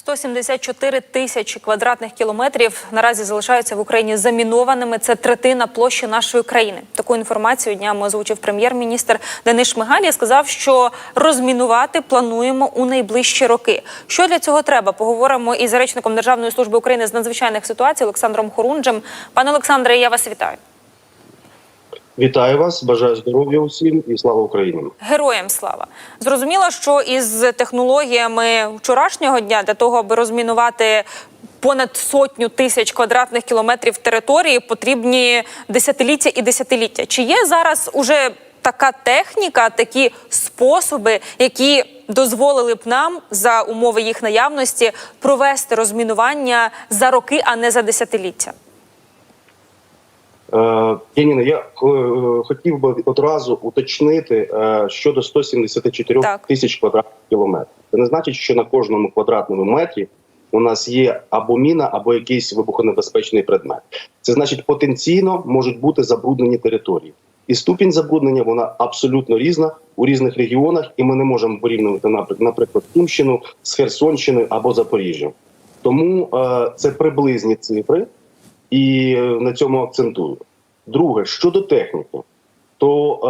174 тисячі квадратних кілометрів наразі залишаються в Україні замінованими. Це третина площі нашої країни. Таку інформацію днями озвучив прем'єр-міністр Денис Шмигаль і сказав, що розмінувати плануємо у найближчі роки. Що для цього треба? Поговоримо із речником Державної служби України з надзвичайних ситуацій Олександром Хорунжем. Пане Олександре, я вас вітаю. Вітаю вас, бажаю здоров'я усім і слава Україні. Героям слава зрозуміло, що із технологіями вчорашнього дня для того, аби розмінувати понад сотню тисяч квадратних кілометрів території, потрібні десятиліття і десятиліття. Чи є зараз уже така техніка, такі способи, які дозволили б нам за умови їх наявності провести розмінування за роки, а не за десятиліття? Е, Яніна, я е, хотів би одразу уточнити е, щодо 174 Так. тисяч квадратних кілометрів. Це не значить, що на кожному квадратному метрі у нас є або міна, або якийсь вибухонебезпечний предмет. Це значить, потенційно можуть бути забруднені території. І ступінь забруднення вона абсолютно різна у різних регіонах, і ми не можемо порівнювати напр- наприклад Сумщину з Херсонщиною або Запоріжжям. Тому е, це приблизні цифри, і е, на цьому акцентую. Друге, щодо техніки, то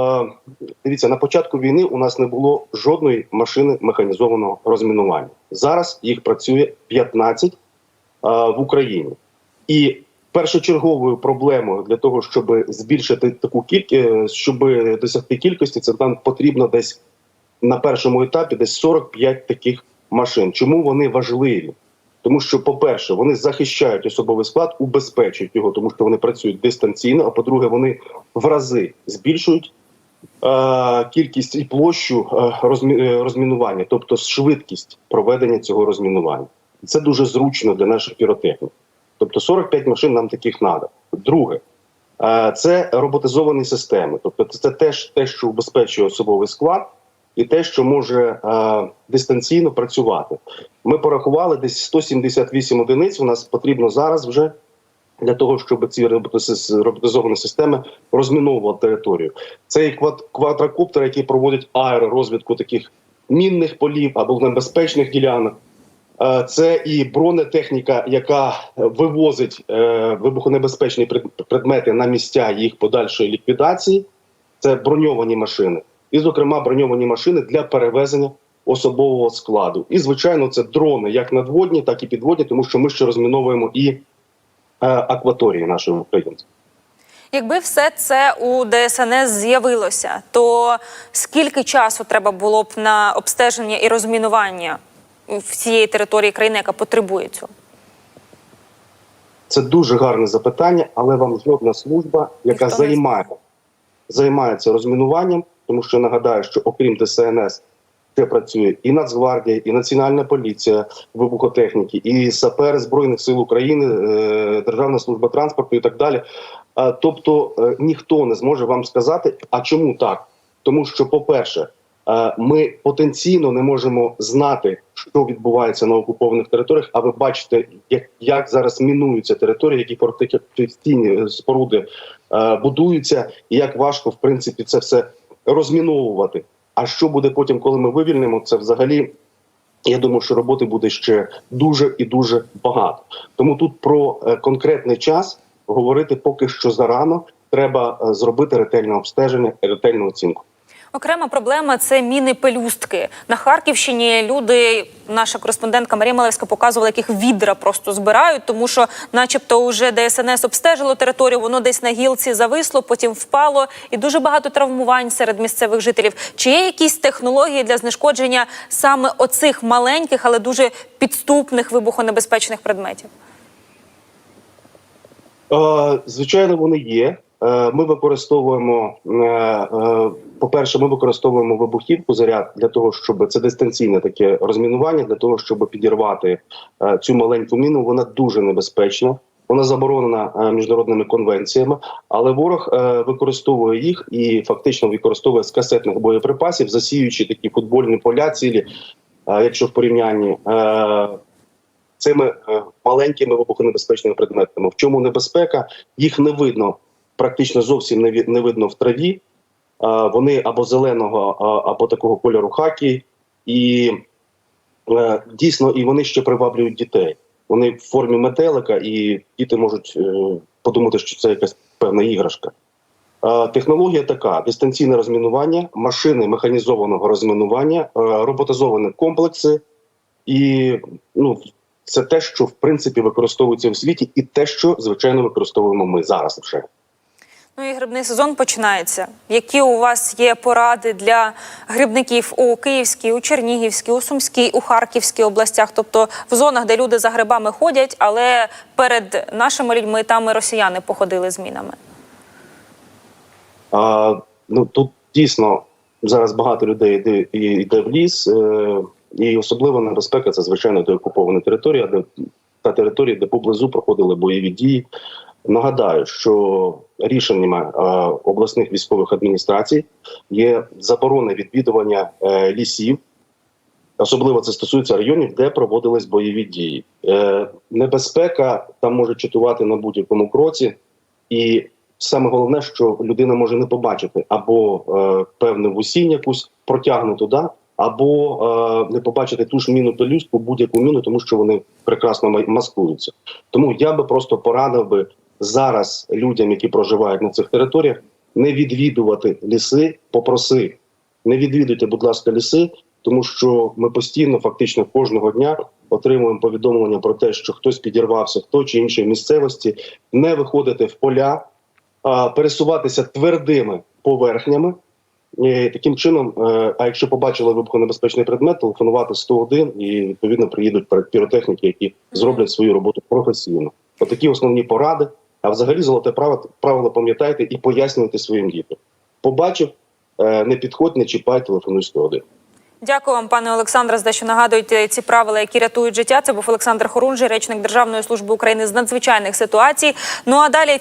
е, дивіться, на початку війни у нас не було жодної машини механізованого розмінування. Зараз їх працює 15 е, в Україні. І першочерговою проблемою для того, щоб збільшити таку кількість, щоб досягти кількості, це нам потрібно десь на першому етапі десь 45 таких машин. Чому вони важливі? Тому що, по-перше, вони захищають особовий склад, убезпечують його, тому що вони працюють дистанційно. А по-друге, вони в рази збільшують е, кількість і площу е, розмі, е, розмінування, тобто швидкість проведення цього розмінування. Це дуже зручно для наших піротехнік. Тобто 45 машин нам таких треба. Друге, е, це роботизовані системи. Тобто, це теж те, що убезпечує особовий склад, і те, що може е, дистанційно працювати. Ми порахували десь 178 одиниць. У нас потрібно зараз вже для того, щоб ці роботиз- роботизовані системи розміновували територію. Це і квад- квадрокоптери, які проводять аеророзвідку таких мінних полів або небезпечних ділянок. Е, Це і бронетехніка, яка вивозить е, вибухонебезпечні предмети на місця їх подальшої ліквідації. Це броньовані машини, і, зокрема, броньовані машини для перевезення особового складу. І, звичайно, це дрони, як надводні, так і підводні, тому що ми ще розміновуємо і е, акваторії нашої України. Якби все це у ДСНС з'явилося, то скільки часу треба було б на обстеження і розмінування всієї території країни, яка потребує цього? Це дуже гарне запитання, але вам жодна служба, яка займає, займається розмінуванням, тому що нагадаю, що окрім ДСНС ще працює і Нацгвардія, і Національна поліція вибухотехніки, і САПЕР Збройних сил України, е, Державна служба транспорту і так далі. Тобто е, ніхто не зможе вам сказати, а чому так? Тому що, по-перше, е, ми потенційно не можемо знати, що відбувається на окупованих територіях. А ви бачите, як, як зараз мінуються території, які фортифікаційні споруди е, будуються, і як важко в принципі це все розміновувати. А що буде потім, коли ми вивільнимо це взагалі? Я думаю, що роботи буде ще дуже і дуже багато. Тому тут про е, конкретний час говорити поки що зарано. Треба е, зробити ретельне обстеження, ретельну оцінку. Окрема проблема це міни пелюстки. На Харківщині люди, наша кореспондентка Марія Малевська показувала, яких відра просто збирають, тому що, начебто, вже ДСНС обстежило територію, воно десь на гілці зависло, потім впало, і дуже багато травмувань серед місцевих жителів. Чи є якісь технології для знешкодження саме оцих маленьких, але дуже підступних вибухонебезпечних предметів? Е, Звичайно, вони є. Е, Ми використовуємо, е, е, по-перше, ми використовуємо вибухівку заряд для того, щоб це дистанційне таке розмінування, для того, щоб підірвати цю маленьку міну. Вона дуже небезпечна. Вона заборонена міжнародними конвенціями, але ворог використовує їх і фактично використовує з касетних боєприпасів, засіюючи такі футбольні поля цілі, якщо в порівнянні. цими маленькими вибухонебезпечними предметами. В чому небезпека? Їх не видно, практично зовсім не, ві- не видно в траві. Е, Вони або зеленого, а- або такого кольору хакі, і Е, Дійсно, і вони ще приваблюють дітей. Вони в формі метелика, і діти можуть е, подумати, що це якась певна іграшка. Е, Технологія така: дистанційне розмінування, машини механізованого розмінування, е, роботизовані комплекси, і ну, це те, що в принципі використовується у світі, і те, що звичайно використовуємо ми зараз вже. Ну і грибний сезон починається. Які у вас є поради для грибників у Київській, у Чернігівській, у Сумській, у Харківській областях, тобто в зонах, де люди за грибами ходять, але перед нашими людьми там і росіяни походили з мінами. А, ну тут дійсно зараз багато людей йде, йде в ліс, е, і особлива небезпека це звичайно деокупована територія, де та територія, де поблизу проходили бойові дії. Нагадаю, що рішеннями е, обласних військових адміністрацій є заборона відвідування е, лісів. Особливо це стосується районів, де проводились бойові дії. Е, небезпека там може чатувати на будь-якому кроці, і саме головне, що людина може не побачити або е, певну вусінь якусь протягнуту, да, або не побачити ту ж міну пелюстку, будь-яку міну, тому що вони прекрасно маскуються. Тому я би просто порадив би зараз людям, які проживають на цих територіях, не відвідувати ліси, попроси. Не відвідуйте, будь ласка, ліси, тому що ми постійно, фактично кожного дня, отримуємо повідомлення про те, що хтось підірвався в той чи іншій місцевості, не виходити в поля, а пересуватися твердими поверхнями. І таким чином, е, а якщо побачили вибухонебезпечний предмет, телефонувати 101 і відповідно приїдуть піротехніки, які зроблять свою роботу професійно. Отакі основні поради. А взагалі золоте правило, правило пам'ятайте і пояснюйте своїм дітям. Побачив, е, не підходь, не чіпай, телефонуй 101. Дякую вам, пане Олександре, за що нагадуєте ці правила, які рятують життя. Це був Олександр Хорунжий, речник Державної служби України з надзвичайних ситуацій. Ну а далі